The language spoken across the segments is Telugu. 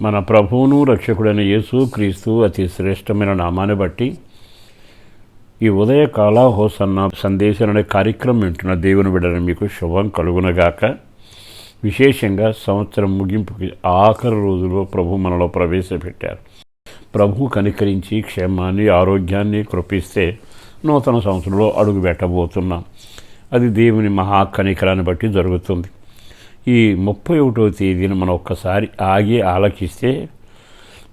మన ప్రభువును రక్షకుడైన యేసు క్రీస్తు అతి శ్రేష్టమైన నామాన్ని బట్టి ఈ ఉదయ కాలాహోసన్న సందేశం అనే కార్యక్రమం వింటున్న దేవుని బిడ్డను మీకు శుభం కలుగునగాక. విశేషంగా సంవత్సరం ముగింపుకి ఆఖరి రోజులో ప్రభు మనలో ప్రవేశపెట్టారు. ప్రభు కనికరించి క్షేమాన్ని ఆరోగ్యాన్ని కృపిస్తే నూతన సంవత్సరంలో అడుగు పెట్టబోతున్నాం అది దేవుని మహా కనికరాన్ని బట్టి జరుగుతుంది. ఈ ముప్పై ఒకటో తేదీన మనం ఒక్కసారి ఆగి ఆలకిస్తే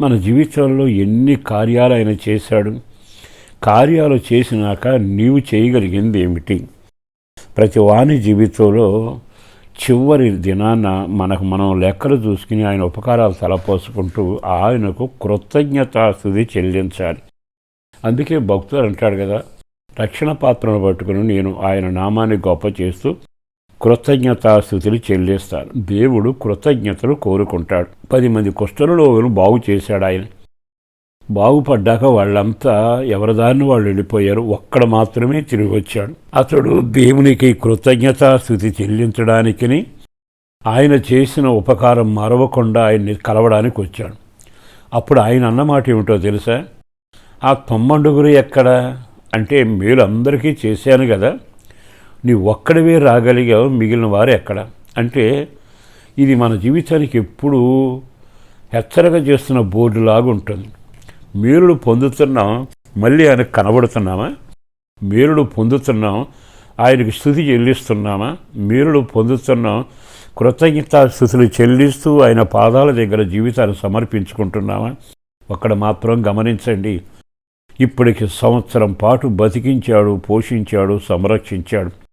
మన జీవితంలో ఎన్ని కార్యాలు ఆయన చేశాడు. కార్యాలు చేసినాక నీవు చేయగలిగింది ఏమిటి? ప్రతి వాని జీవితంలో చివరి దినాన మనకు మనం లెక్కలు చూసుకుని ఆయన ఉపకారాలు తలపోసుకుంటూ ఆయనకు కృతజ్ఞతాస్థుతి చెల్లించాలి. అందుకే భక్తులు అంటాడు కదా రక్షణ పాత్రను పట్టుకుని నేను ఆయన నామాన్ని గొప్ప చేస్తూ కృతజ్ఞతాస్థుతులు చెల్లిస్తారు దేవుడు కృతజ్ఞతలు కోరుకుంటాడు. పది మంది కుష్ఠరోగులు బాగు చేశాడు ఆయన. బాగుపడ్డాక వాళ్ళంతా ఎవరిదారిని వాళ్ళు వెళ్ళిపోయారు. ఒక్కడ మాత్రమే తిరిగి వచ్చాడు అతడు దేవునికి కృతజ్ఞతాస్థుతి చెల్లించడానికిని ఆయన చేసిన ఉపకారం మరవకుండా ఆయన్ని కలవడానికి వచ్చాడు. అప్పుడు ఆయన అన్నమాట ఏమిటో తెలుసా? ఆ తొమ్మండుగురు ఎక్కడ? అంటే మీరు అందరికీ చేశాను కదా. నీ ఒక్కడివే రాగలిగావు మిగిలిన వారు ఎక్కడ? అంటే ఇది మన జీవితానికి ఎప్పుడూ హెచ్చరిక చేస్తున్న బోర్డు లాగా ఉంటుంది మేలుడు పొందుతున్నాం మళ్ళీ ఆయనకు కనబడుతున్నామా? మేలుడు పొందుతున్నాం ఆయనకి స్థుతి చెల్లిస్తున్నామా? మేలుడు పొందుతున్నాం కృతజ్ఞత స్థుతులు చెల్లిస్తూ ఆయన పాదాల దగ్గర జీవితాన్ని సమర్పించుకుంటున్నామా? ఒక్కడ మాత్రం గమనించండి. ఇప్పటికి సంవత్సరం పాటు బతికించాడు పోషించాడు సంరక్షించాడు.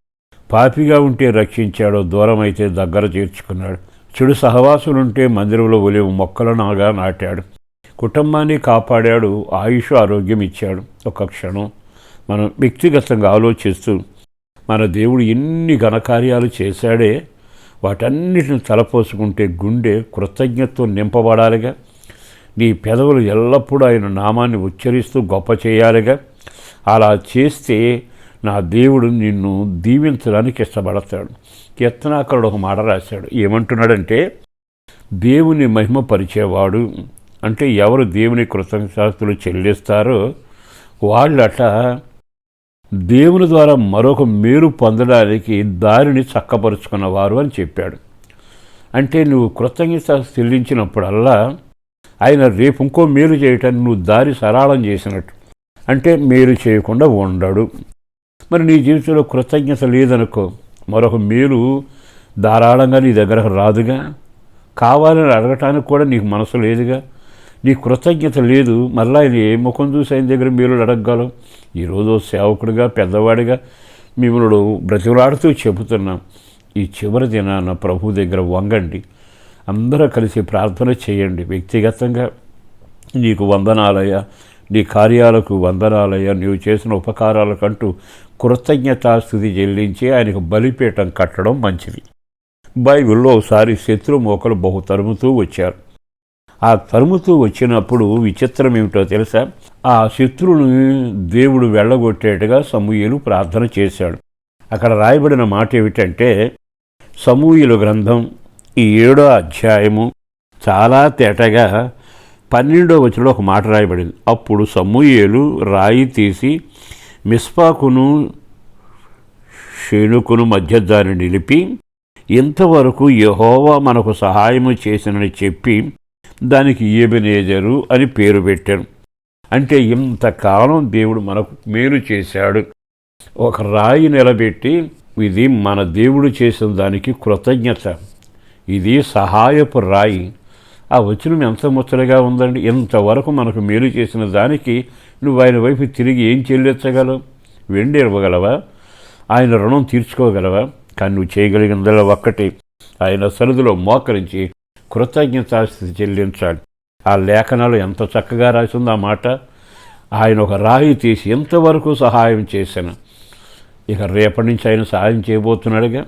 పాపిగా ఉంటే రక్షించాడు దూరమైతే దగ్గర చేర్చుకున్నాడు. చెడు సహవాసులుంటే మందిరంలో ఒలివ మొక్కలనాగా నాటాడు. కుటుంబాన్ని కాపాడాడు ఆయుష్ ఆరోగ్యం ఇచ్చాడు. ఒక క్షణం మనం వ్యక్తిగతంగా ఆలోచిస్తూ మన దేవుడు ఎన్ని ఘనకార్యాలు చేశాడే వాటన్నిటిని తలపోసుకుంటే గుండె కృతజ్ఞతతో నింపబడాలిగా. నీ పెదవులు ఎల్లప్పుడూ ఆయన నామాన్ని ఉచ్చరిస్తూ గొప్ప చేయాలిగా. అలా చేస్తే నా దేవుడు నిన్ను దీవించడానికి ఇష్టపడతాడు. కీర్తనాకరుడు ఒక మాట రాశాడు. ఏమంటున్నాడంటే దేవుని మహిమపరిచేవాడు అంటే ఎవరు దేవుని కృతజ్ఞతలు చెల్లిస్తారో వాళ్ళట దేవుని ద్వారా మరొక మేలు పొందడానికి దారిని చక్కపరుచుకున్నవారు అని చెప్పాడు. అంటే నువ్వు కృతజ్ఞత చెల్లించినప్పుడల్లా ఆయన రేపు ఇంకో మేలు చేయటాన్ని నువ్వు దారి సరళం చేసినట్టు. అంటే మేలు చేయకుండా ఉండడు. మరి నీ జీవితంలో కృతజ్ఞత లేదనుకో మరొక మేలు ధారాళంగా నీ దగ్గరకు రాదుగా. కావాలని అడగటానికి కూడా నీకు మనసు లేదుగా. నీ కృతజ్ఞత లేదు. మళ్ళీ ఆయన ఏ ముఖం చూసి ఆయన దగ్గర మేలు అడగగలం ఈరోజు సేవకుడిగా పెద్దవాడిగా మిమ్మల్ని బ్రతిలాడుతూ చెబుతున్నాం. ఈ చివరి దినాన ప్రభు దగ్గర వంగండి. అందరూ కలిసి ప్రార్థన చేయండి. వ్యక్తిగతంగా నీకు వందనాలయ్యా. నీ కార్యాలకు వందనాలయ్యా. నీవు చేసిన ఉపకారాలకంటూ కృతజ్ఞతాస్థుతి చెల్లించి ఆయనకు బలిపీఠం కట్టడం మంచిది. బైబిల్లో ఒకసారి శత్రుమోకలు బహు తరుముతూ వచ్చారు. ఆ తరుముతూ వచ్చినప్పుడు విచిత్రం ఏమిటో తెలుసా? ఆ శత్రువుని దేవుడు వెళ్ళగొట్టేట్టుగా సమూహలు ప్రార్థన చేశాడు. అక్కడ రాయబడిన మాట ఏమిటంటే సమూహలు గ్రంథం ఈ ఏడో అధ్యాయము చాలా తేటగా పన్నెండో వచ్చిన ఒక మాట రాయబడింది. అప్పుడు సమూహేలు రాయి తీసి మిస్పాకును షేణుకును మధ్య దాన్ని నిలిపి ఇంతవరకు యహోవా మనకు సహాయము చేసినని చెప్పి దానికి ఏబినేజరు అని పేరు పెట్టాను అంటే ఇంతకాలం దేవుడు మనకు మేలు చేశాడు. ఒక రాయి నిలబెట్టి ఇది మన దేవుడు చేసిన దానికి కృతజ్ఞత. ఇది సహాయపు రాయి. ఆ వచనం ఎంత ముచ్చటగా ఉందండి. ఇంతవరకు మనకు మేలు చేసిన దానికి నువ్వు ఆయన వైపు తిరిగి ఏం చెల్లించగలవు? వెండి ఇవ్వగలవా? ఆయన రుణం తీర్చుకోగలవా? కానీ నువ్వు చేయగలిగినదల్లా ఒక్కటి. ఆయన సరిధిలో మోకరించి కృతజ్ఞతాస్థితి చెల్లించాలి. ఆ లేఖనాలు ఎంత చక్కగా రాసిందో ఆ మాట. ఆయన ఒక రాయి తీసి ఎంతవరకు సహాయం చేశాను? ఇక రేపటి నుంచి ఆయన సహాయం చేయబోతున్నాడుగా?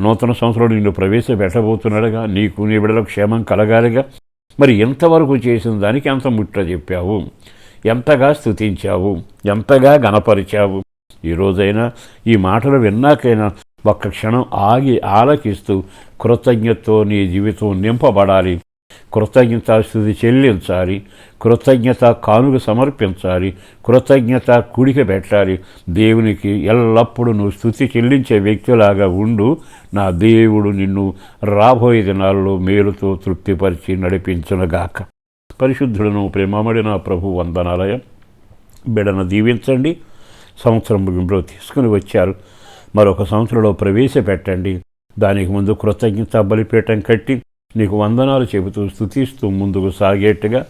నూతన సంవత్సరంలో నిన్ను ప్రవేశపెట్టబోతున్నాడుగా? నీకు నీ బిడ్డలకు క్షేమం కలగాలిగా? మరి ఎంతవరకు చేసిన దానికి ఎంత ముట్ట చెప్పావు? ఎంతగా స్థుతించావు ఎంతగా గణపరిచావు ఈరోజైనా ఈ మాటలు విన్నాకైనా ఒక్క క్షణం ఆగి ఆలకిస్తూ కృతజ్ఞతతో నీ జీవితం నింపబడాలి. కృతజ్ఞత స్థుతి చెల్లించాలి. కృతజ్ఞత కానుక సమర్పించాలి. కృతజ్ఞత కుడిక పెట్టాలి. దేవునికి ఎల్లప్పుడూ నువ్వు స్థుతి చెల్లించే వ్యక్తిలాగా ఉండు. నా దేవుడు నిన్ను రాబోయే దినాల్లో మేలుతో తృప్తిపరిచి నడిపించునుగాక. పరిశుద్ధులను నా ప్రభు వందనాలయం. బిడను దీవించండి. సంవత్సరం ముగింపులో తీసుకుని వచ్చారు. మరొక సంవత్సరంలో ప్రవేశపెట్టండి. దానికి ముందు కృతజ్ఞత బలిపీఠం కట్టి నీకు వందనాలు చెబుతూ స్థుతిస్తూ ముందుకు సాగేట్టుగా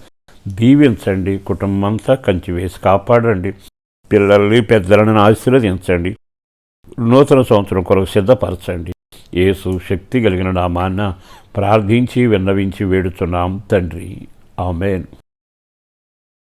దీవించండి. కుటుంబంతా కంచి వేసి కాపాడండి. పిల్లల్ని పెద్దలను ఆశీర్వదించండి. నూతన సంవత్సరం కొరకు సిద్ధపరచండి. యేసు శక్తి కలిగిన నామాన్న ప్రార్థించి విన్నవించి వేడుచున్నాం తండ్రి. Amen.